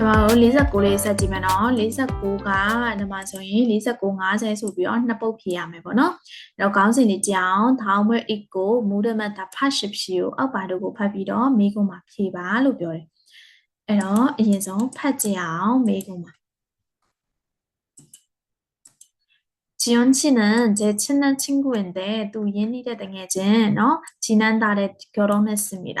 ကျွန်တော်တို့49လေးဆက်ကြည့်မယ်နော်49ကဒီမှာဆိုရင်49 50ဆိုပြီးတော့နှစ်ပုတ်ဖြေရမယ်ပေါ့နော်အဲ့တော့ခေါင်းစဉ်လေးကြောင်းထောင်းမွဲ့ eq ကိုမူဒမတ်တာဖတ်ရှိဖြီကိုအောက်ပါတို့ကိုဖတ်ပြီးတော့မိကုံမှာဖြေပါလို့ပြောတယ်အဲ့တော့အရင်ဆုံးဖတ်ကြအောင်မိကုံမှာ지연씨는제친한친구인데또예니의등에진어지난달에결혼했습니다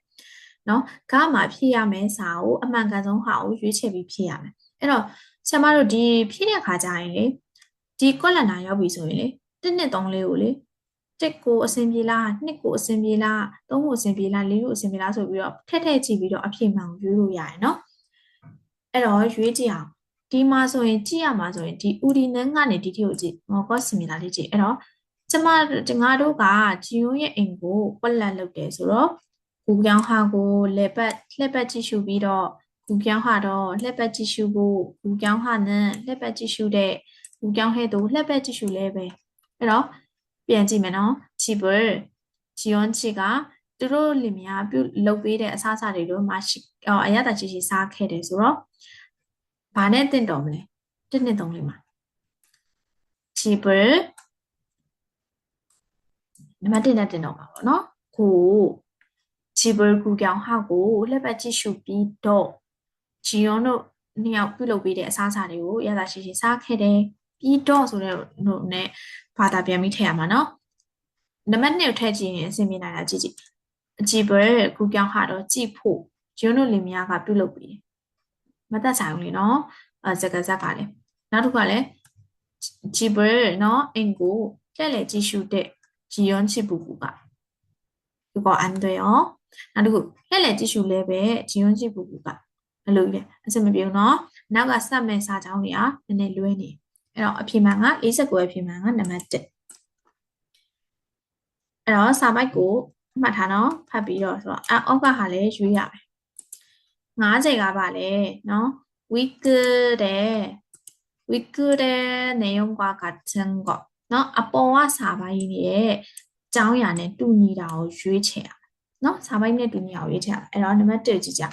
နော်ကမှာဖြည့်ရမယ်စာကိုအမှန်ကန်ဆုံးဟာကိုရွေးချယ်ပြီးဖြည့်ရမယ်အဲ့တော့ဆရာမတို့ဒီဖြည့်တဲ့ခါကျရင်လေဒီကွက်လန်နာရောက်ပြီဆိုရင်လေတစ်နှစ်သုံးလေးကိုလေတစ်ကိုအဆင်ပြေလားနှစ်ကိုအဆင်ပြေလားသုံးကိုအဆင်ပြေလားလေးကိုအဆင်ပြေလားဆိုပြီးတော့ထက်ထက်ကြည့်ပြီးတော့အဖြေမှန်ကိုရွေးလို့ရတယ်နော်အဲ့တော့ရွေးကြည့်အောင်ဒီမှာဆိုရင်ကြည့်ရမှာဆိုရင်ဒီဥဒီနန်းကနေဒီတိကိုကြည့်မောကောစင်မီလာလေးကြည့်အဲ့တော့ကျမငါတို့ကဂျီယွန်ရဲ့အိမ်ကိုကွက်လန်လုပ်တယ်ဆိုတော့ ကူပြောင်းဟာကိုလက်ပတ်လက်ပတ်ကြည့်ရှုပြီးတော့ကူပြောင်းဟာတော့လက်ပတ်ကြည့်ရှုဖို့ကူပြောင်းဟာနဲ့လက်ပတ်ကြည့်ရှုတဲ့ကူပြောင်းဟဲ့သူလက်ပတ်ကြည့်ရှုလဲပဲအဲ့တော့ပြန်ကြည့်မယ်နော်ချီဘယ်ဂျီယွန်ချီကသူတို့လင်မယားပြုလုပ်ပေးတဲ့အစားအစာတွေတို့မရှိအရသာချီချီစားခဲ့တယ်ဆိုတော့ဘာနဲ့တင့်တော်မလဲတစ်နှစ်သုံးလေးမှာချီဘယ်နံပါတ်1နဲ့တင်တော့ပါပေါ့နော်ကို ဂျီဘယ်ကူကြောင်ဟောက်ကိုလက်ပတ်ကြည့်ရှုပြီးတော့ဂျီယွန်တို့နှစ်ယောက်ပြုလုပ်ပေးတဲ့အစားအစာတွေကိုရတာရှိရှိစားခဲ့တယ်ပြီးတော့ဆိုတဲ့တို့နဲ့ဘာသာပြန်ပြီးထည့်ရမှာနော်နံပါတ်2ကိုထည့်ကြည့်ရင်အဆင်ပြေနိုင်တာကြည့်ကြည့်ဂျီဘယ်ကူကြောင်ဟာတော့ကြည့်ဖို့ဂျီယွန်တို့လင်မယားကပြုလုပ်ပေးတယ်မသက်ဆိုင်ဘူးလေနော်အဲစကားစကားလေနောက်တစ်ခုကလည်းဂျီဘယ်နော်အင်ကိုလက်လက်ကြည့်ရှုတဲ့ဂျီယွန်ချစ်ပူပူကဒီကောအန်တွေရော နောက်တစ်ခုလှည့်လည်ကြည့်ရှုလဲပဲဂျီယွန်ကြည့်ပူပူကဘယ်လိုလဲအဆင်မပြေဘူးเนาะနောက်ကစမဲ့စာကြောင်းတွေကနည်းနည်းလွဲနေအဲ့တော့အဖြေမှန်က49အဖြေမှန်ကနံပါတ်1အဲ့တော့စာပိုက်ကိုမှတ်ထားနော်ဖတ်ပြီးတော့ဆိုတော့အောက်ကဟာလည်းရွေးရမယ်90ကပါလေနော် week တဲ့ week တဲ့내용과같은거เนาะအပေါ်ကစာပိုင်းရဲ့အကြောင်းအရာနဲ့တူညီတာကိုရွေးချယ်ရ နော်စာပိုင်းနဲ့တူညီအောင်ရေးချင်အဲ့တော့နံပါတ်1ကြည့်ကြ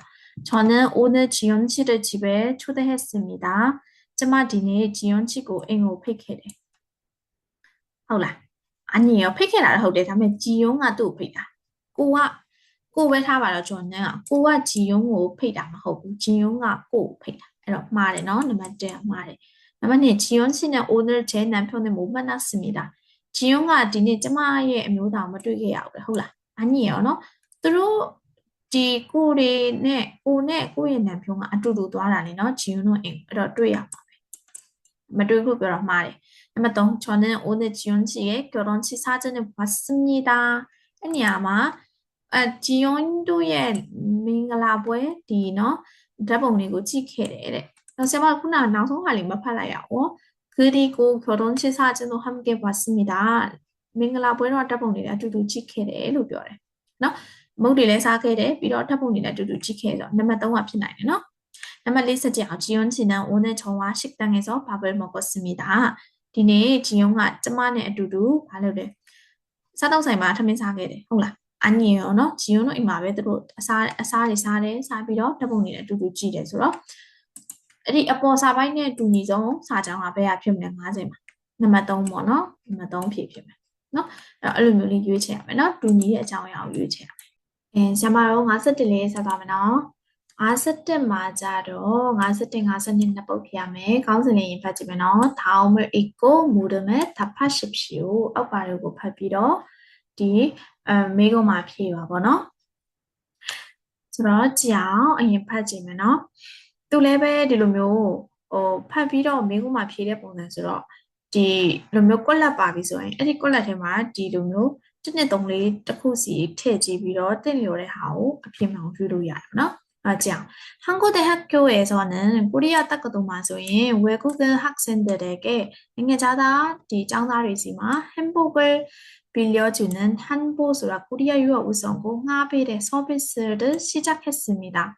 저는오늘지연씨를집에초대했습니다ကျမဒီနေ့ဂျီယွန်ချစ်ကိုအိမ်ကိုဖိတ်ခဲ့တယ်ဟုတ်လားအညီရောဖိတ်ခဲ့တာလည်းဟုတ်တယ်ဒါပေမဲ့ဂျီယွန်ကသူ့ကိုဖိတ်တာကိုကကိုပဲထားပါတော့ကျွန်တော်နန်းကကိုကဂျီယွန်ကိုဖိတ်တာမဟုတ်ဘူးဂျီယွန်ကကိုကိုဖိတ်တာအဲ့တော့မှားတယ်နော်နံပါတ်1မှားတယ်နံပါတ်2ဂျီယွန်씨는오늘제남편을못만났습니다ဂျီယွန်ကဒီနေ့ကျမရဲ့အမျိုးသားမတွေ့ခဲ့ရဘူးဟုတ်လားအညီရောနော် သူတို့ဒီကိုတွေနဲ့ကိုနဲ့ကိုရဲ့နံဖြုံးကအတူတူသွားတာလေနော်ဂျီယွန်တို့အိမ်အဲ့တော့တွေ့ရပါမယ်မတွေ့ဘူးပြောတော့မှားတယ်နံပါတ်3저는오늘지연 씨의결혼식사진을봤습니다အဲ့နေရာမှာအဂျီယွန်တို့ရဲ့မင်္ဂလာပွဲဒီနော်ဓာတ်ပုံတွေကိုကြည့်ခဲ့တယ်တဲ့။ဆရာမခုနနောက်ဆုံးဟာလေးမဖတ်လိုက်ရအောင်။그리고결혼식사진도함께봤습니다မင်္ဂလာပွဲတော့ဓာတ်ပုံတွေအတူတူကြည့်ခဲ့တယ်လို့ပြောတယ်နော် မုတ်တွေလည်းစားခဲ့တယ်ပြီးတော့ထပ်ပုံတွေလည်းတူတူကြည့်ခဲ့ဆိုတော့နံပါတ်3ကဖြစ်နိုင်တယ်နော်နံပါတ်၄ဆက်ကြအောင်ဂျီယွန်ချီနန်ဝန်းနဲ့ချောင်းဝါရှစ်တန်ငယ်ဆိုဘာဘယ်မော်ကိုစမီတာဒီနေ့ဂျီယွန်ကကျမနဲ့အတူတူမလုပ်တယ်စားတော့ဆိုင်မှာထမင်းစားခဲ့တယ်ဟုတ်လားအညင်ရောနော်ဂျီယွန်တို့အိမ်မှာပဲသူတို့အစားအစားတွေစားတယ်စားပြီးတော့ဓာတ်ပုံတွေလည်းအတူတူကြည့်တယ်ဆိုတော့အဲ့ဒီအပေါ်စာပိုင်းနဲ့အတူညီဆုံးစာကြောင်းကဘယ်ဟာဖြစ်မလဲ90မှာနံပါတ်3ပေါ့နော်နံပါတ်3ဖြစ်ဖြစ်မယ်နော်အဲ့အဲ့လိုမျိုးလေးရွေးချယ်ရမယ်နော်တူညီရဲ့အကြောင်းအရာကိုရွေးချယ်ရ အဲဆရာမတို့51လေးဆက်သွားမယ်နော်51မှာကြတော့51 52နှစ်ပုတ်ပြရမယ်။ခေါင်းစဉ်လေးရင်ဖတ်ကြည့်မယ်နော်။ထောင်းမအီကိုမူဒမဲသဖတ်ရှိဖြူအောက်ပါတွေကိုဖတ်ပြီးတော့ဒီအဲမိကုံမှာဖြည့်ပါဗောနော်။ဆိုတော့ကြောင်အရင်ဖတ်ကြည့်မယ်နော်။သူလည်းပဲဒီလိုမျိုးဟိုဖတ်ပြီးတော့မိကုံမှာဖြည့်တဲ့ပုံစံဆိုတော့ဒီလိုမျိုးကွက်လက်ပါပြီဆိုရင်အဲ့ဒီကွက်လက်ထဲမှာဒီလိုမျိုး တစ်နှစ်သုံးလေးတစ်ခုစီထည့်ကြည့်ပြီးတော့တင့်လျော်တဲ့ဟာကိုအပြည့်မှောင်ရွေးလို့ရတယ်နော်아 자, 한국대 학교에서는 코리아 따끄도마소인 외국인 학생들에게 eng자다 디 짱다리지만 행복을 빌려주는 한보수라 코리아 유학 우선고 하빌의 서비스를 시작했습니다.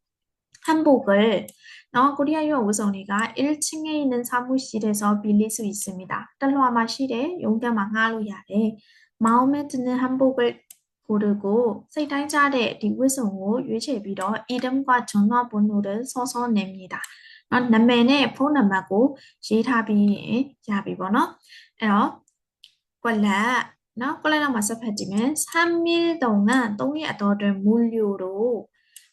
한복을 어, 코리아 유어 우선이가 1층에 있는 사무실에서 빌릴 수 있습니다. 달로아마실에 용대 망하루야에 마음에 드는 한복을 고르고 세단자의 리우성을 유치비로 이름과 전화번호를 써서 냅니다. 남매의 폰넘하고 시타비에 자비번호 에어 꼴라 나 꼴라랑 맞서 파지면 3일 동안 동의 아더를 물류로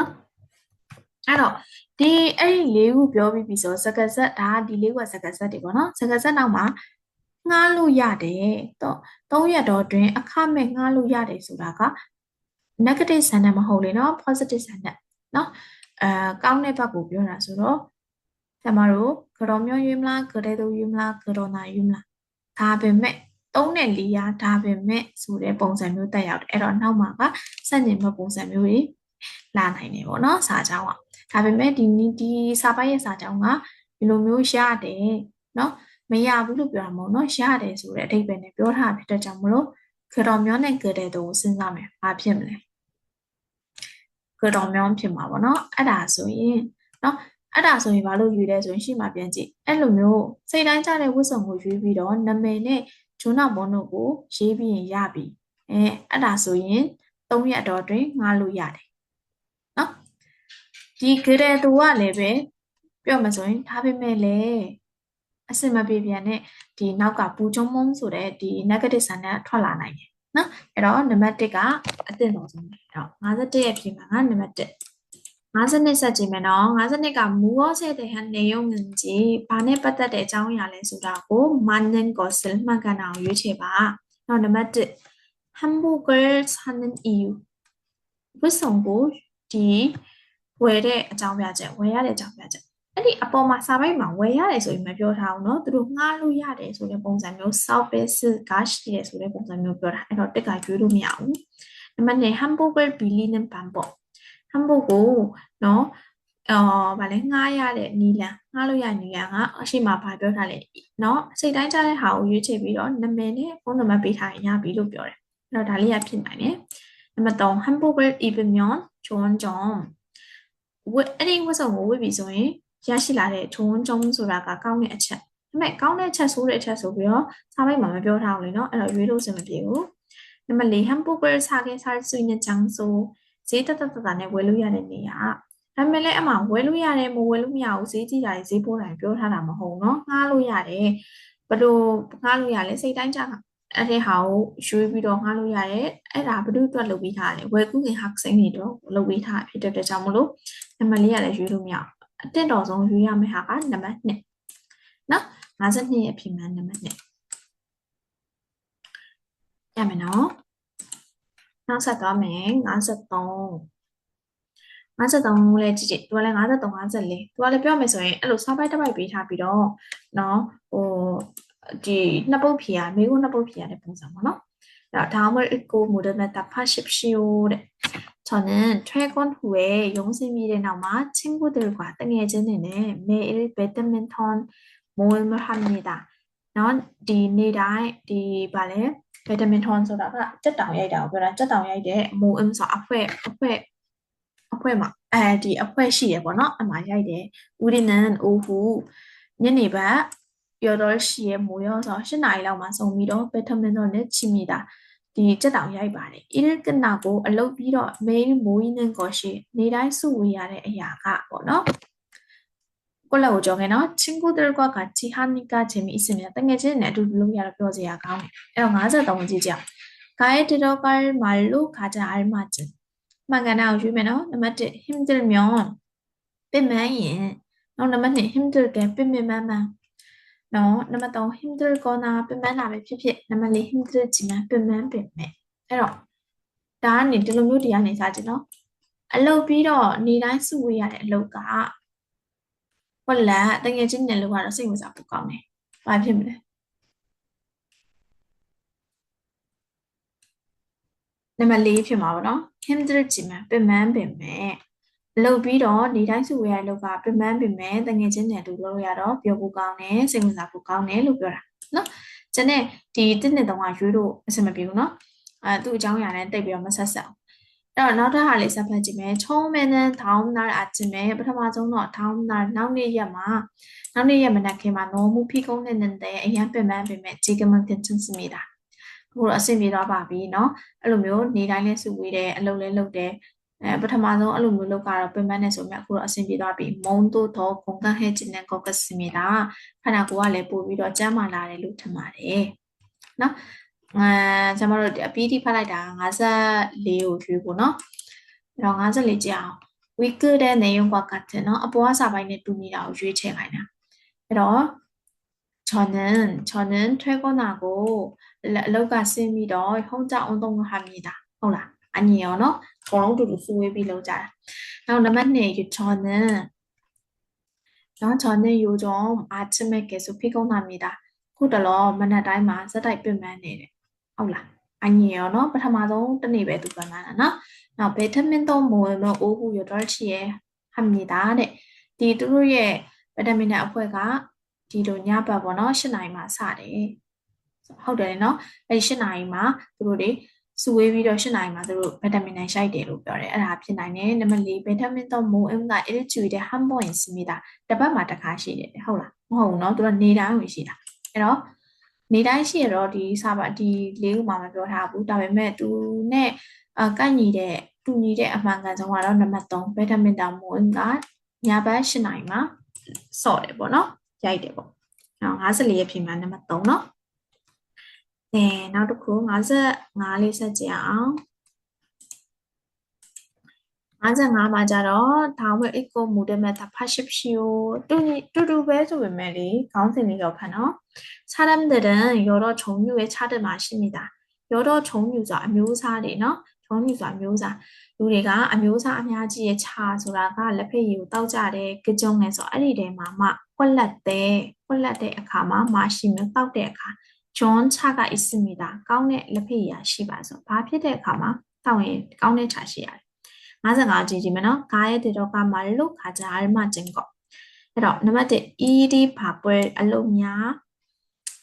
နော်အဲ့တော့ဒီအဲ့ဒီလေးခုပြောပြီးပြီဆိုစကားဆက်ဒါဒီလေးခုကစကားဆက်တွေပေါ့နော်စကားဆက်နောက်မှာငှားလို့ရတယ်တော့၃ရက်တော့တွင်အခမဲ့ငှားလို့ရတယ်ဆိုတာက negative sentence မဟုတ်လေနော် positive sentence နော်အဲကောင်းတဲ့ဘက်ကိုပြောတာဆိုတော့ကျမတို့ကြော်မျိုးယူမလားကြတဲ့သူယူမလားကြော်နာယူမလားဒါပေမဲ့သုံးနဲ့လေးရာဒါပေမဲ့ဆိုတဲ့ပုံစံမျိုးတက်ရောက်တယ်အဲ့တော့နောက်မှာကစက်ညင်ဘပုံစံမျိုးတွေ လာနိုင်တယ်ပေါ့နော်စာကြောင်းကဒါပေမဲ့ဒီဒီစာပိုက်ရဲ့စာကြောင်းကဒီလိုမျိုးရတယ်နော်မရဘူးလို့ပြောတာမဟုတ်နော်ရတယ်ဆိုတဲ့အဓိပ္ပာယ်နဲ့ပြောထားဖြစ်တဲ့ကြောင့်မလို့ကြော်မျိုးနဲ့ကြတဲ့သူကိုစဉ်းစားမယ်ဘာဖြစ်မလဲကတော်မြောင်းဖြစ်မှာပေါ့နော်အဲ့ဒါဆိုရင်နော်အဲ့ဒါဆိုရင်ဘာလို့ယူလဲဆိုရင်ရှေ့မှာပြန်ကြည့်အဲ့လိုမျိုးစိတ်တိုင်းကြတဲ့ဝတ်စုံကိုယူပြီးတော့နာမည်နဲ့ဂျွန်းနာဘွန်တို့ကိုရေးပြီးရင်ရပြီအဲအဲ့ဒါဆိုရင်၃ရက်တော့တွင်ငှားလို့ရတယ်နော် ဒီဂရယ်သူကလည်းပဲပြောမှဆိုရင်ဒါပေမဲ့လည်းအစင်မပြေပြန်နဲ့ဒီနောက်ကပူချုံမုံဆိုတဲ့ဒီ negative ဆန်နဲ့ထွက်လာနိုင်တယ်နော်အဲ့တော့နံပါတ်1ကအသင့်တော်ဆုံးအဲ့တော့51ရဲ့ပြင်မှာကနံပါတ်1 52ဆက်ကြည့်မယ်နော်52ကမူရောဆဲတဲ့ဟန်နေယုံငင်ကြီးဘာနဲ့ပတ်သက်တဲ့အကြောင်းအရာလဲဆိုတာကိုမန်နန်ကိုဆယ်မကန်အောင်ရွေးချယ်ပါနောက်နံပါတ်1 hamburger sanen eu ဝစ်ဆောင်ကိုဒီ ဝယ်တဲ့အကြောင်းပြချက်ဝယ်ရတဲ့အကြောင်းပြချက်အဲ့ဒီအပေါ်မှာစာပိုက်မှာဝယ်ရတယ်ဆိုရင်မပြောထားဘူးเนาะသူတို့ငှားလို့ရတယ်ဆိုတဲ့ပုံစံမျိုး service cash တည်းဆိုတဲ့ပုံစံမျိုးပြောတာအဲ့တော့တက်ကကျွေးလို့မရဘူးနံပါတ်2 hamburger billion ban ပေါ့ hamburger ကိုเนาะအော်ဗာလဲငှားရတဲ့နီလန်ငှားလို့ရနီလန်ကအရှိမဘာပြောထားလဲเนาะစိတ်တိုင်းကြတဲ့ဟာကိုရွေးချယ်ပြီးတော့နာမည်နဲ့ဖုန်းနံပါတ်ပေးထားရင်ရပြီလို့ပြောတယ်အဲ့တော့ဒါလေးကဖြစ်နိုင်တယ်နံပါတ်3 hamburger even myon john john အဲ့ဒီဝတ်စုံကိုဝတ်ပြီဆိုရင်ရရှိလာတဲ့ထုံးကျုံဆိုတာကကောင်းတဲ့အချက်ဒါပေမဲ့ကောင်းတဲ့အချက်ဆိုတဲ့အချက်ဆိုပြီးတော့စာပိုက်မှာမပြောထားဘူးလေနော်အဲ့တော့ရွေးလို့စင်မပြေဘူးနံပါတ်၄ hamburger စားခဲ့စားဆွေးနဲ့ချောင်းဆိုဈေးတက်တက်တက်နဲ့ဝယ်လို့ရတဲ့နေရာဒါပေမဲ့လည်းအမှဝယ်လို့ရတယ်မဝယ်လို့မရဘူးဈေးကြီးတာဈေးပိုးတာပြောထားတာမဟုတ်နော်ငှားလို့ရတယ်ဘယ်လိုငှားလို့ရလဲစိတ်တိုင်းကြ အဲ့ဒီဟာကိုရွှေ့ပြီးတော့ငှားလို့ရတယ်အဲ့ဒါဘယ်သူအတွက်လုပ်ပေးထားလဲဝယ်ကူးခင်ဟာစိမ့်နေတော့လုပ်ပေးထားဖြစ်တဲ့အတွက်ကြောင့်မလို့နံပါတ်၄ရလည်းရွေးလို့မရဘူးအတင့်တော်ဆုံးရွေးရမယ့်ဟာကနံပါတ်2နော်52ရဲ့အဖြစ်မှန်နံပါတ်2ရမယ်နော်နောက်ဆက်သွားမယ်53 53လဲကြည့်ကြည့်သူကလည်း53 54သူကလည်းပြောမယ်ဆိုရင်အဲ့လိုစားပိုက်တစ်ပိုက်ပေးထားပြီးတော့နော်ဟို ဒီနှစ်ပုတ်ဖြေရမိကုနှစ်ပုတ်ဖြေရတဲ့ပုံစံပေါ့နော်အဲ့တော့ 다음을 읽고 물음에 답하십시오 တဲ့ 저는 퇴근 후에 용심이를 남아 친구들과 땡해지는 매일 배드민턴 모임을 합니다. နော်ဒီနေ့တိုင်းဒီဗာလဲဘက်ဒမင်ထွန်ဆိုတာကစက်တောင်ရိုက်တာကိုပြောတာစက်တောင်ရိုက်တဲ့မိုးအင်းဆိုအဖွဲ့အဖွဲ့အဖွဲ့မှာအဲဒီအဖွဲ့ရှိရပေါ့နော်အမှရိုက်တယ်ဦးရင်းနန်အိုဟူညနေဘက် 8시에 모여서 신나이랑 와서 미로 배터맨을 칩니다. 이 째당 야이바래. 일 끝나고 알로비로 매일 모이는 것이 내라이 수위아래 야가 뭐노? 꼴라고 정해너 친구들과 같이 하니까 재미있습니다. 땡겨지네 두루루미아로 뼈지야 가. 에어 맞아 동지죠. 가에 들어갈 말로 가자 알맞은. 망가나 주면어 너마트 힘들면 빼매인. 어, 너무 힘들게 빼매만만. နော်နံပါတ်3 hindul gona ပင်ပန်းတာပဲဖြစ်ဖြစ်နံပါတ်4 hindul ဂျီမန်ပင်ပန်းပင်မဲ့အဲ့တော့ဒါကနေဒီလိုမျိုးတရားနေစားကြည့်နော်အလုပ်ပြီးတော့နေတိုင်းစုဝေးရတဲ့အလုပ်ကဝက်လက်တကယ်ချင်းနဲ့လုပ်ရတော့စိတ်ဝင်စားဖို့ကောင်းတယ်ဘာဖြစ်မလဲနံပါတ်4ဖြစ်မှာပေါ့နော် hindul ဂျီမန်ပင်ပန်းပင်မဲ့ လုပ်ပြီးတော့နေတိုင်းစုဝေးရလုပ်ကပြမန်းပင်မဲ့တငယ်ချင်းနဲ့တူလုပ်ရတော့ပြောဖို့ကောင်းတယ်စိတ်ဝင်စားဖို့ကောင်းတယ်လို့ပြောတာနော်ကျန်တဲ့ဒီတစ်နှစ်သုံးကရွေးလို့အဆင်မပြေဘူးနော်အဲသူ့အကြောင်းအရာနဲ့တိတ်ပြီးတော့မဆက်ဆက်အောင်အဲ့တော့နောက်တစ်ဟာလေးဆက်ဖတ်ကြည့်မယ်ချုံမဲနဲ့ထောင်းနာအကြည့်မယ်ပထမဆုံးတော့ထောင်းနာနောက်နေ့ရက်မှာနောက်နေ့ရက်မနက်ခင်းမှာနော်မှုဖိကုန်းနဲ့နေတဲ့အရန်ပင်ပန်းပင်မဲ့ဂျီကမန်ကန်ချန်စမီတာဟိုတော့အဆင်ပြေတော့ပါပြီเนาะအဲ့လိုမျိုးနေတိုင်းလဲစုဝေးတယ်အလုပ်လဲလုပ်တယ် အဲပထမဆုံးအဲ့လိုမျိုးလုပ်ကတော့ပင်ပန်းနေဆိုမြအခုတော့အဆင်ပြေသွားပြီမုံတို့တော့ဂုံကဟဲကျင်တဲ့ကောက်ကစမီတာခန္ဓာကိုယ်ကလည်းပို့ပြီးတော့ကျန်းမာလာတယ်လို့ထင်ပါတယ်နော်အဲကျွန်တော်တို့အပီးတိဖတ်လိုက်တာ54ကိုရွေးဖို့နော်အဲ့တော့54ကြည့်အောင် weaker တဲ့နေရုံကကတဲ့နော်အပေါ်အစာပိုင်းနဲ့တူနေတာကိုရွေးချယ်ခိုင်းတာအဲ့တော့ 저는 저는 퇴근하고 럭가 쓰미더 혼자 운동합니 다. ဟုတ်လားအညီရောနော် အကုန်လုံးတူတူစုဝေးပြီးလုပ်ကြတာနောက်နံပါတ်2저는နော်저는 요즘 아침에 계속 피곤합니다ခုတလောမနက်တိုင်းမှာဇက်တိုက်ပင်ပန်းနေတယ်ဟုတ်လားအညီရောနော်ပထမဆုံးတစ်နေ့ပဲသူပန်လာတာနော်နောက်ဗီတာမင်သုံးမိုးလို့အိုးဘူးရတော့ချီရဲ့ဟမ်နေတာတဲ့ဒီသူတို့ရဲ့ဗီတာမင်နဲ့အဖွဲကဒီလိုညဘက်ပေါ့နော်၈နာရီမှာစတယ်ဟုတ်တယ်နော်အဲဒီ၈နာရီမှာသူတို့တွေ စုဝေးပြီးတော့၈နိုင်မှာသူတို့ဗီတာမင်နိုင်ရှိုက်တယ်လို့ပြောတယ်အဲ့ဒါဖြစ်နိုင်တယ်နံပါတ်၄ဗီတာမင်တော့မိုးအင်းက illustrate တဲ့ ham point စမိတာတပတ်မှာတစ်ခါရှိတယ်ဟုတ်လားမဟုတ်ဘူးเนาะသူတို့နေတိုင်းဝင်ရှိတာအဲ့တော့နေတိုင်းရှိရတော့ဒီ server ဒီလေးခုမှမပြောထားဘူးဒါပေမဲ့သူနဲ့အကန့်ညီတဲ့တူညီတဲ့အမှန်ကန်ဆုံးကတော့နံပါတ်3ဗီတာမင်တောင်မိုးအင်းကညာဘက်၈နိုင်မှာစော့တယ်ပေါ့နော်ရိုက်တယ်ပေါ့နောက်54ရဲ့ပြင်မှာနံပါတ်3เนาะ အဲနောက်တစ်ခု55လေးဆက်ကြည့်အောင်55မှာကြတော့ဒါဝဲအစ်ကိုမူတဲ့မဲ့သဖတ်ရှိဖြူတူတူတူပဲဆိုပေမဲ့လေခေါင်းစဉ်လေးတော့ဖတ်နော်ခြားတဲ့တဲ့တန်ရောတော့ခြုံညူရဲ့ခြားတဲ့မှာရှိမိတာရောတော့ခြုံညူဆိုအမျိုးအစားတွေနော်ခြုံညူဆိုအမျိုးအစားလူတွေကအမျိုးအစားအများကြီးရဲ့ခြားဆိုတာကလက်ဖက်ရည်ကိုတောက်ကြတယ်ကြကြုံနေဆိုအဲ့ဒီတဲမှာမှခွက်လက်တဲ့ခွက်လက်တဲ့အခါမှာမရှိမတောက်တဲ့အခါ 좋은 차가 있습니다. 가운데 레페이야 시바서. 바 피데 가마 타웨 가운데 차시야. 마찬가지지만 가에 들어가 말로 가자 알맞은 거. 그럼 너한테 일이 바쁠 알로냐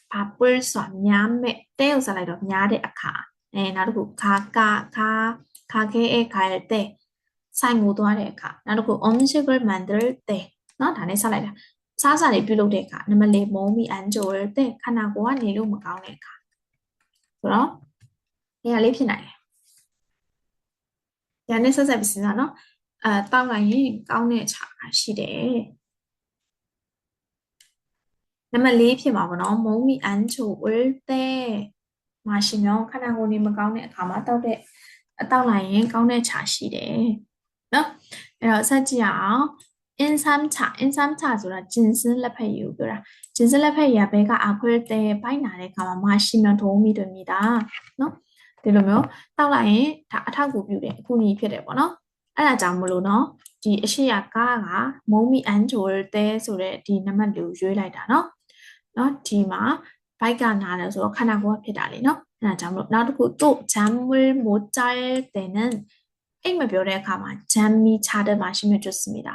바쁠서 냐메 떼우살라이로 냐레 아카. 네, 나르고 가가 가 가게에 갈 때 사이 모두 하레 가. 나르고 음식을 만들 때. 너 단에 살아야 စားစာတွေပြုလုပ်တဲ့အခါနံပါတ်4မုံမီအန်ဂျိုတဲ့ခန္ဓာကိုယ်ကနေလို့မကောင်းတဲ့အခါဆိုတော့နေရာလေးဖြစ်နိုင်တယ်ညာနဲ့ဆက်ဆက်ပြီးစဉ်းစားနော်အဲတောက်လိုက်ရင်ကောင်းတဲ့ခြာရှိတယ်နံပါတ်၄ဖြစ်မှာပေါ့နော်မုံမီအန်ချိုဝဲတဲ့မရှိနော်ခန္ဓာကိုယ်နေမကောင်းတဲ့အခါမှာတောက်တဲ့အတောက်လိုက်ရင်ကောင်းတဲ့ခြာရှိတယ်နော်အဲ့တော့ဆက်ကြည့်အောင် insamcha insamcha ဆိုတာဂျင်စင်းလက်ဖက်ရည်ကိုပြောတာဂျင်စင်းလက်ဖက်ရည်ကဘဲကအခွဲတဲ့ပိုင်းလာတဲ့အခါမှာမရှိမထုံးမိတယ်မိတာနော်ဒီလိုမျိုးတောက်လိုက်ရင်ဒါအထောက်ကူပြုတယ်အခုညီဖြစ်တယ်ပေါ့နော်အဲ့ဒါကြောင့်မလို့နော်ဒီအရှိရကားကမုံမီအန်ဂျိုတဲဆိုတဲ့ဒီနံပါတ်လေးကိုရွေးလိုက်တာနော်နော်ဒီမှာဘိုက်ကနားတယ်ဆိုတော့ခန္ဓာကိုယ်ကဖြစ်တာလေနော်အဲ့ဒါကြောင့်မလို့နောက်တစ်ခုတို့ဂျမ်ဝဲမိုချိုင်တဲ့နန်အိမ်မပြောတဲ့အခါမှာဂျမ်မီချာတဲ့မှာရှိမြွတ်စွမိတာ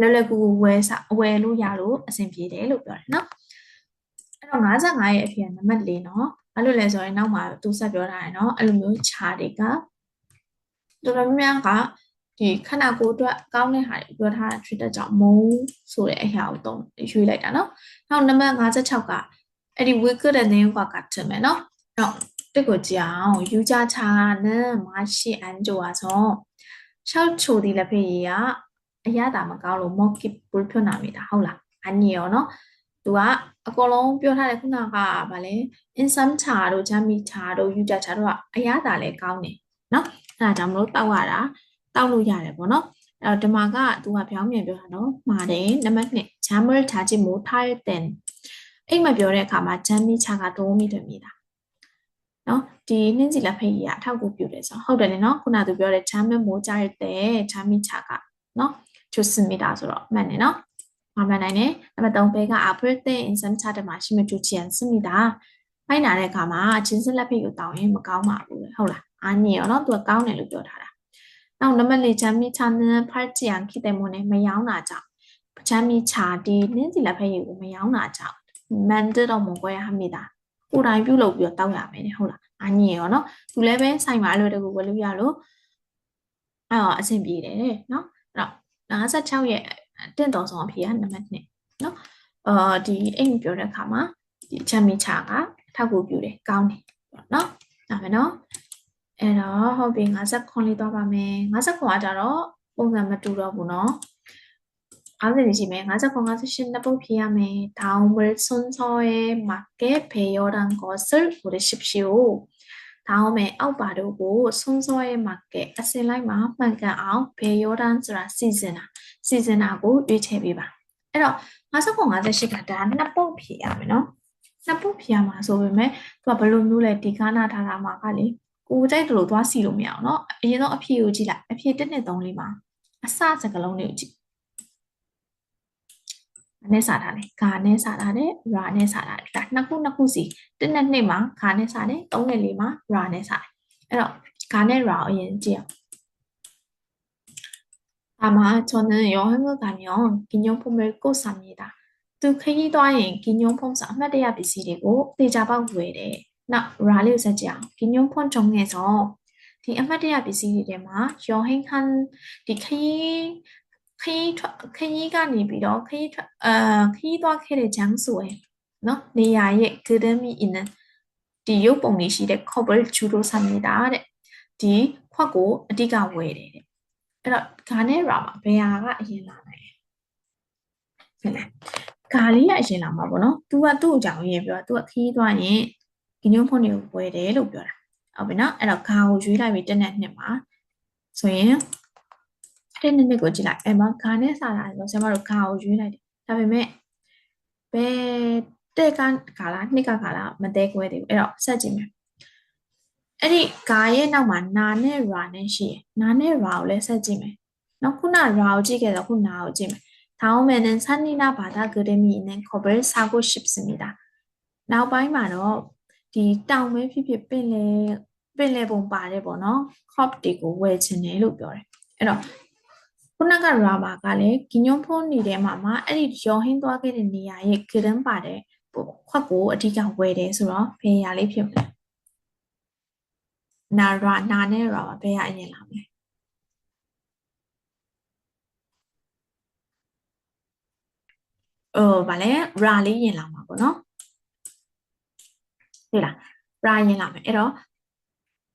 လွယ်လွယ်ကူကူဝယ်စားဝယ်လို့ရလို့အဆင်ပြေတယ်လို့ပြောတယ်နော်အဲ့တော့55ရဲ့အဖြေကနံပါတ်4နော်ဘာလို့လဲဆိုရင်နောက်မှာသူဆက်ပြောထားတယ်နော်အဲ့လိုမျိုးခြားတွေကတော်တော်များများကဒီခန္ဓာကိုယ်အတွက်ကောင်းတဲ့ဟာတွေပြောထားတဲ့ trigger ကြောင့်မုံဆိုတဲ့အရာကိုသုံးရွေးလိုက်တာနော်။နောက်နံပါတ်56ကအဲ့ဒီ wicked တဲ့ name ကကတ်တယ်မယ်နော်။နောက်တစ်ကိုကြည့်အောင်ယူကြချာနံမရှိအန်ကြွာဆုံးရှောက်ချိုဒီလက်ဖေးကြီးက အရသာမကောင်းလို့ monkey ဘူးပြောနာမိတာဟုတ်လားအညေရောနော်သူကအကုန်လုံးပြောထားတဲ့ခုနကဗာလဲ insum ချာတို့ jammy ချာတို့ user ချာတို့ကအရသာလည်းကောင်းတယ်နော်အဲ့ဒါကြောင့်မလို့တောက်ရတာတောက်လို့ရတယ်ပေါ့နော်အဲ့တော့ဒီမှာကသူကပြောင်းပြန်ပြောတာနော်မှားတယ်နံပါတ်1 jammer ချာချင်မို့ tired then အိမ်မပြောတဲ့အခါမှာ jammy ချာကသုံးမိတယ်မိတာနော်ဒီနှင်းစီလက်ဖက်ကြီးကအထောက်အကူပြုတယ်ဆိုဟုတ်တယ်နော်ခုနသူပြောတဲ့ jammer မိုးကြရတဲ့ jammy ချာကနော် 좋습니다. ဆိုတော့မှန်တယ်နော်။မမှန်နိုင်တယ်။နံပါတ်3ဘေးက apple 때 인삼 차를 마시면 좋지 않습니다. ဖိုက်နာတဲ့အခါမှာချင်းစလက်ဖိတ်ကိုတောင်းရင်မကောင်းပါဘူးလေဟုတ်လား။အာညေရောနော်သူကကောင်းတယ်လို့ပြောထားတာ။နောက်နံပါတ်4ချမ်းမီချာနဲ့ဖတ်ကြည့်အောင်ခိတဲ့မုန်နဲ့မယောင်းတာကြောင့်ချမ်းမီချာဒီနင်းစီလက်ဖိတ်ကိုမယောင်းတာကြောင့်မန်တတော့မကွဲရမိတာ။ကိုယ်တိုင်ပြုတ်လုပ်ပြီးတော့တောက်ရမယ်ဟုတ်လား။အာညေရောနော်။သူလည်းပဲဆိုင်မှာအလွယ်တကူဝယ်လို့ရလို့အဲ့တော့အဆင်ပြေတယ်နော်။အဲ့တော့ 56ရဲ့တင့်တော်ဆုံးအဖြေကနံပါတ်1နော်အာဒီအိမ်ပြောတဲ့အခါမှာဒီချမ်မီချာကထောက်ကူပြုတယ်ကောင်းတယ်ပေါ့နော်ဒါပဲနော်အဲ့တော့ဟုတ်ပြီ59လေးသွားပါမယ်59ကကြတော့ပုံစံမတူတော့ဘူးနော်50နေရှိမယ်59 58နှစ်ပုတ်ဖြေရမယ် 다음을 순서에 맞게 배열한 것을 고르십시오 ဒါအောင်မဲ့အောက်ပါတို့ကိုစွန်းစောရဲ့ market အစင်လိုက်မှာမှန်ကန်အောင်ဘယ်ရောဒန်ဆိုတာစီစဉ်တာစီစဉ်တာကိုရွေးချယ်ပေးပါအဲ့တော့59 58ကဒါနှစ်ပုတ်ဖြည့်ရမယ်နော်နှစ်ပုတ်ဖြည့်ရမှာဆိုပေမဲ့သူကဘယ်လိုမျိုးလဲဒီကားနာထားတာမှာကလေကိုကြိုက်တယ်လို့သွားစီလို့မရအောင်နော်အရင်ဆုံးအဖြည့်ကိုကြည့်လိုက်အဖြည့်1နဲ့3လေးမှာအစစကလုံးလေးကိုကြည့် နဲ့စာထားတယ်ဂါနဲ့စာထားတယ်ရာနဲ့စာထားတယ်ဒါနှစ်ခုနှစ်ခုစီတစ်နဲ့နှစ်မှာဂါနဲ့စာတယ်သုံးနဲ့လေးမှာရာနဲ့စာတယ်အဲ့တော့ဂါနဲ့ရာအရင်ကြည့်အောင်아마저는여행을가면기념품을꼭삽니다သူခရီးသွားရင်기념품ဆိုအမှတ်တရပစ္စည်းတွေကိုတေချာပေါက်ဝယ်တယ်။နောက်ရာလေးကိုဆက်ကြည့်အောင်기념품 중에서ဒီအမှတ်တရပစ္စည်းတွေထဲမှာ여행한ဒီခရီး ခရီးထွက်ခရီးကနေပြီးတော့ခရီးထွက်အာခရီးသွားခဲ့တဲ့ဂျန်ဆိုရယ်နော်နေရာရဲ့ Gudemi in ဒီရုပ်ပုံလေးရှိတဲ့ Cobble Judo Samita တဲ့ဒီခွက်ကိုအဓိကဝယ်တယ်တဲ့အဲ့တော့ဂါနဲ့ရာမှာဘယ်ဟာကအရင်လာနိုင်လဲဟုတ်လားဂါလေးကအရင်လာမှာပေါ့နော် तू ကသူ့အကြောင်းရင်းပြော तू ကခီးသွားရင်ဂညွန်းဖုန်တွေကိုဝယ်တယ်လို့ပြောတာဟုတ်ပြီနော်အဲ့တော့ဂါကိုရွေးလိုက်ပြီးတက်နဲ့နှစ်မှာဆိုရင် တဲ့နှစ်နှစ်ကိုကြည့်လိုက်အဲ့မှာဂါနဲ့စာတာဆိုဆရာမတို့ဂါကိုရွေးလိုက်တယ်ဒါပေမဲ့ဘယ်တဲ့ကဂါလားနှစ်ကဂါလားမတဲခွဲသေးဘူးအဲ့တော့ဆက်ကြည့်မယ်အဲ့ဒီဂါရဲ့နောက်မှာနာနဲ့ရာနဲ့ရှိရယ်နာနဲ့ရာကိုလည်းဆက်ကြည့်မယ်နော်ခုနရာကိုကြည့်ခဲ့တော့ခုနာကိုကြည့်မယ်다음에는산이나바다그림이있는컵을사고싶습니다နောက်ပိုင်းမှာတော့ဒီတောင်ပဲဖြစ်ဖြစ်ပင်လေပင်လေပုံပါတယ်ပေါ့နော် crop တွေကိုဝယ်ချင်တယ်လို့ပြောတယ်အဲ့တော့ ခုနကရာမာကလည်းဂီညွန်ဖုန်းနေတဲ့မှာမှာအဲ့ဒီရောဟင်းသွားခဲ့တဲ့နေရာရဲ့ဂရန်ပါတယ်ခွက်ကိုအဓိကဝယ်တယ်ဆိုတော့ဘယ်ရာလေးဖြစ်မလဲနာရာနာနဲ့ရာဘယ်ရာအရင်လာမလဲအော်ဗာလဲရာလေးရင်လာမှာပေါ့နော်ဟုတ်လားရာရင်လာမယ်အဲ့တော့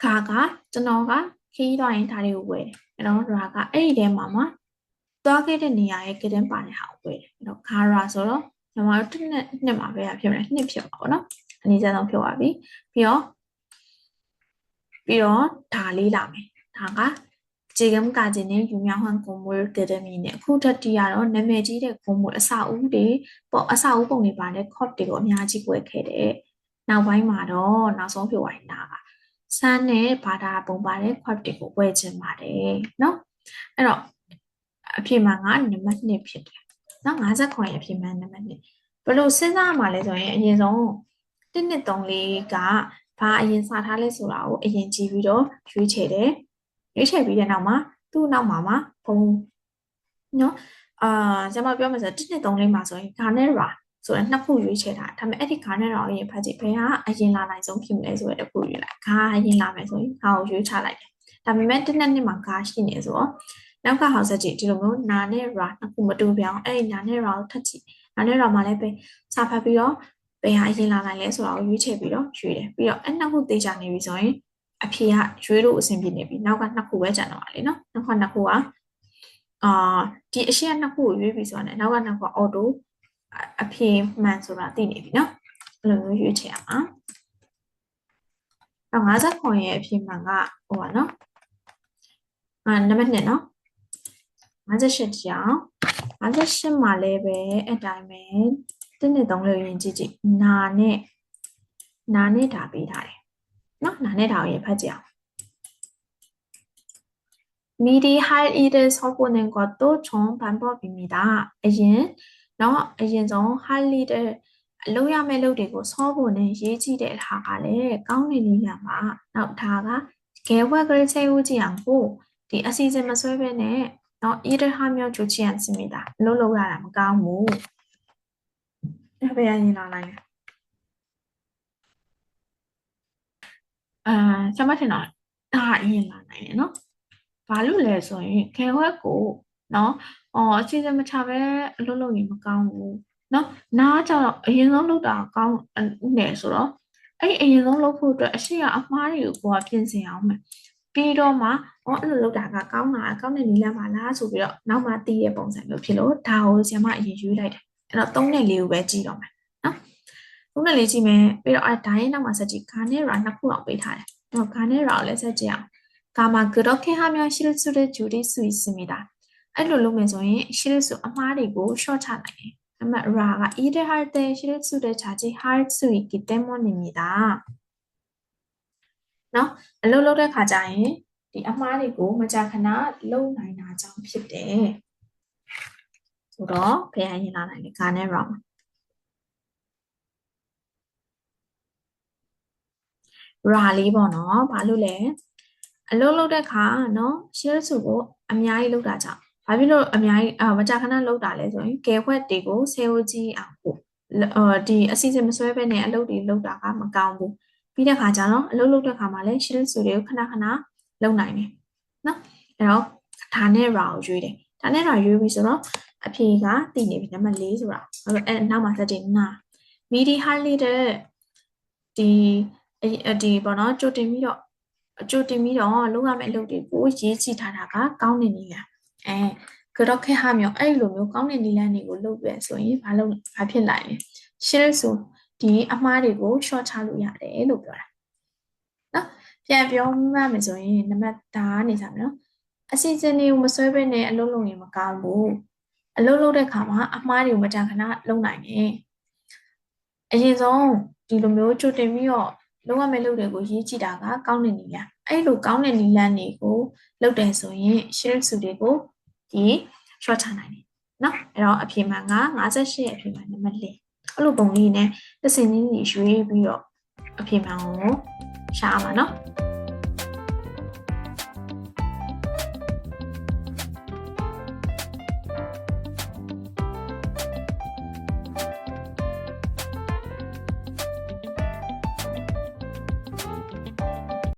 ခါကကျွန်တော်ကခီးသွားရင်ဒါတွေကိုဝယ်တယ် အဲ့တော့ရာကအဲ့ဒီထဲမှာမှာသွားခဲ့တဲ့နေရာရဲ့ကတင်ပါတဲ့ဟာကိုတွေ့တယ်အဲ့တော့ gara ဆိုတော့ညီမတို့တစ်နှစ်နှစ်မှာပဲဖြစ်မယ်နှစ်ဖြစ်မှာပေါ့နော်အနည်းဆုံးဖြစ်သွားပြီပြီးတော့ပြီးတော့ဒါလေးလာမယ်ဒါကခြေကမ်းကာဂျင်နဲ့ယူမြောင်းဟန်ကွန်မွေကဒမီနဲ့အခုထက်တီကတော့နာမည်ကြီးတဲ့ကွန်မွေအစာအုပ်တွေပေါ့အစာအုပ်ပုံတွေပါတဲ့ cop တွေကိုအများကြီး꿰ခဲ့တယ်နောက်ပိုင်းမှာတော့နောက်ဆုံးဖြစ်သွားရင်ဒါက စမ်းနဲ့ဘာသာပုံပါတဲ့ cop တွေကို꿰ချင်ပါတယ်เนาะအဲ့တော့အဖြစ်မှန်ကနံပါတ်2ဖြစ်တယ်เนาะ59ရဲ့အဖြစ်မှန်နံပါတ်2ဘယ်လိုစဉ်းစားမှလဲဆိုရင်အရင်ဆုံး1 2 3လေးကဘာအရင်စထားလဲဆိုတာကိုအရင်ကြည့်ပြီးတော့ရွေးချယ်တယ်ရွေးချယ်ပြီးတဲ့နောက်မှာသူ့နောက်မှာမှာဘုံနော်အာကျွန်မပြောမှဆို1 2 3လေးမှာဆိုရင် Garnera ဆိုတဲ့နှစ်ခုရွေးချယ်တာဒါပေမဲ့အဲ့ဒီ Garnera ကိုအရင်ဖတ်ကြည့်ဘယ်ဟာအရင်လာနိုင်ဆုံးဖြစ်မလဲဆိုတဲ့တစ်ခုရွေးလိုက်ဂါအရင်လာမယ်ဆိုရင်ဂါကိုရွေးချလိုက်တယ်ဒါပေမဲ့1နှစ်နှစ်မှာဂါရှိနေဆိုတော့နောက်ကဟောက်ဆက်ကြည့်ဒီလိုမျိုးနာနဲ့ ra နှစ်ခုမတူပြောင်းအဲ့ဒီနာနဲ့ ra ကိုထပ်ကြည့်နာနဲ့ ra မှာလည်းပဲစာဖတ်ပြီးတော့ဘယ်ဟာအရင်လာနိုင်လဲဆိုတာကိုရွေးချယ်ပြီးတော့ရွေးတယ်ပြီးတော့အဲ့နှစ်ခုသိချနေပြီဆိုရင်အဖြေကရွေးလို့အဆင်ပြေနေပြီနောက်ကနှစ်ခုပဲကျန်တော့ပါလေနော်နောက်ကနှစ်ခုကအာဒီအရှိကနှစ်ခုကိုရွေးပြီဆိုတာနဲ့နောက်ကနှစ်ခုက auto အဖြေမှန်ဆိုတာသိနေပြီနော်အဲ့လိုမျိုးရွေးချယ်ရမှာတော့59ရဲ့အဖြေမှန်ကဟိုပါနော်အာနံပါတ်1နော်58ကြောင်58မှာလည်းပဲအတိုင်းပဲတစ်နှစ်သုံးလို့ရင်ကြည့်ကြည့်နာနဲ့နာနဲ့ဒါပေးထားတယ်နော်နာနဲ့ဒါကိုရင်ဖတ်ကြည့်အောင်미리할일을서보는것도좋은방법입니다အရင် เนาะအရင်ဆုံး highly တဲ့အလုပ်ရမယ့်လုပ်တွေကိုစောဖို့နဲ့ရေးကြည့်တဲ့အခါကလည်းကောင်းတဲ့နေရာမှာနောက်ဒါက scale work grade ဆေးဦးကြည့်အောင်ကိုဒီအစီအစဉ်မဆွဲဘဲနဲ့เนาะ either ဟာမျိုးချိုချင်စီမိတာလုံးလုံးရတာမကောင်းဘူးဒါပဲအရင်လာလိုက်အာကျွန်မထင်တော့ဒါအရင်လာနိုင်တယ်เนาะဘာလို့လဲဆိုရင် care work ကို နော်အော်အစီအစဉ်မချပဲအလုပ်လုပ်ရင်မကောင်းဘူးနော်နားကြတော့အရင်ဆုံးလုပ်တာကောင်းနေဆိုတော့အဲ့အရင်ဆုံးလုပ်ဖို့အတွက်အရှိရအမှားတွေကိုကိုကပြင်ဆင်အောင်မယ်ပြီးတော့မှအော်အဲ့လိုလုပ်တာကကောင်းတာကောင်းတဲ့နည်းလမ်းပါလားဆိုပြီးတော့နောက်မှသိရပုံစံမျိုးဖြစ်လို့ဒါကိုဆရာမအရင်ယူလိုက်တယ်အဲ့တော့၃နဲ့၄ကိုပဲကြည့်တော့မယ်နော်၃နဲ့၄ကြည့်မယ်ပြီးတော့အဲ့ဒါရဲ့နောက်မှာဆက်ကြည့်ဂါနဲ့ရာနှစ်ခုအောင်ပေးထားတယ်ဟောဂါနဲ့ရာကိုလည်းဆက်ကြည့်အောင်ကာမာကရောခေဟာမြောရှိရစုတဲ့ဂျူဒီဆူစီမီတာ အဲ့လိုလုပ်မယ်ဆိုရင်ရှိတဲ့ဆိုအမှားတွေကို short ချနိုင်တယ်အမရာက either hard တဲ့ရှိတဲ့စုတဲ့ချာကြီး hard စုကြီးကတမနေမိတာနော်အလုပ်လုပ်တဲ့ခါကျရင်ဒီအမှားတွေကိုမကြာခဏလုံနိုင်တာကြောင့်ဖြစ်တယ်ဆိုတော့ဖခင်ရင်လာနိုင်တယ်ကာနဲ့ wrong ra လေးပေါ့နော်ဘာလို့လဲအလုပ်လုပ်တဲ့ခါနော် share စုကိုအများကြီးလုပ်တာကြောင့် ဘာဖြစ်လို့အများကြီးအာမကြာခဏလုပ်တာလဲဆိုရင်ကဲခွက်တွေကိုဆဲဝကြီးအောင်ပို့အာဒီအစီအစဉ်မဆွဲဘဲနဲ့အလုပ်တွေလုပ်တာကမကောင်းဘူးပြီးတဲ့ခါကျတော့အလုပ်လုပ်တဲ့ခါမှာလည်း share စုတွေကိုခဏခဏလုပ်နိုင်တယ်နော်အဲ့တော့ဒါနဲ့ raw ကိုရွေးတယ်ဒါနဲ့ raw ရွေးပြီဆိုတော့အဖြေကတည်နေပြီနံပါတ်4ဆိုတာအဲ့နောက်မှာဆက်တင်နာ midi highlighter ဒီဒီပေါ့နော်ကြိုတင်ပြီးတော့ကြိုတင်ပြီးတော့လုပ်ရမယ့်အလုပ်တွေကိုရေးကြည့်ထားတာကကောင်းနေနေလား အဲကတော့ခဲဟာမျိုးအဲ့လိုမျိုးကောင်းတဲ့နီလန်းတွေကိုလုပ်ရဆိုရင်ဘာလို့ဘာဖြစ်နိုင်လဲရှင်းဆိုဒီအမှားတွေကို short ချလို့ရတယ်လို့ပြောတာနော်ပြန်ပြောမှမယ်ဆိုရင်နံပါတ်ဒါနေစားမယ်နော်အစီအစဉ်တွေကိုမဆွဲဘဲနဲ့အလုပ်လုပ်ရင်မကောင်းဘူးအလုပ်လုပ်တဲ့အခါမှာအမှားတွေကိုမတန်ခဏလုပ်နိုင်တယ်အရင်ဆုံးဒီလိုမျိုးကြိုတင်ပြီးတော့လုပ်ရမယ့်လုပ်တွေကိုရေးကြည့်တာကကောင်းတဲ့နည်းလားအဲ့လိုကောင်းတဲ့နည်းလမ်းတွေကိုလုပ်တယ်ဆိုရင် share စုတွေကို ဒီ short ချနိုင်တယ်နော်အဲ့တော့အဖြေမှန်က58အဖြေမှန်နံပါတ်4အဲ့လိုပုံလေးနဲ့တစ်စင်ချင်းကြီးရွေးပြီးတော့အဖြေမှန်ကိုရှားမှာနော်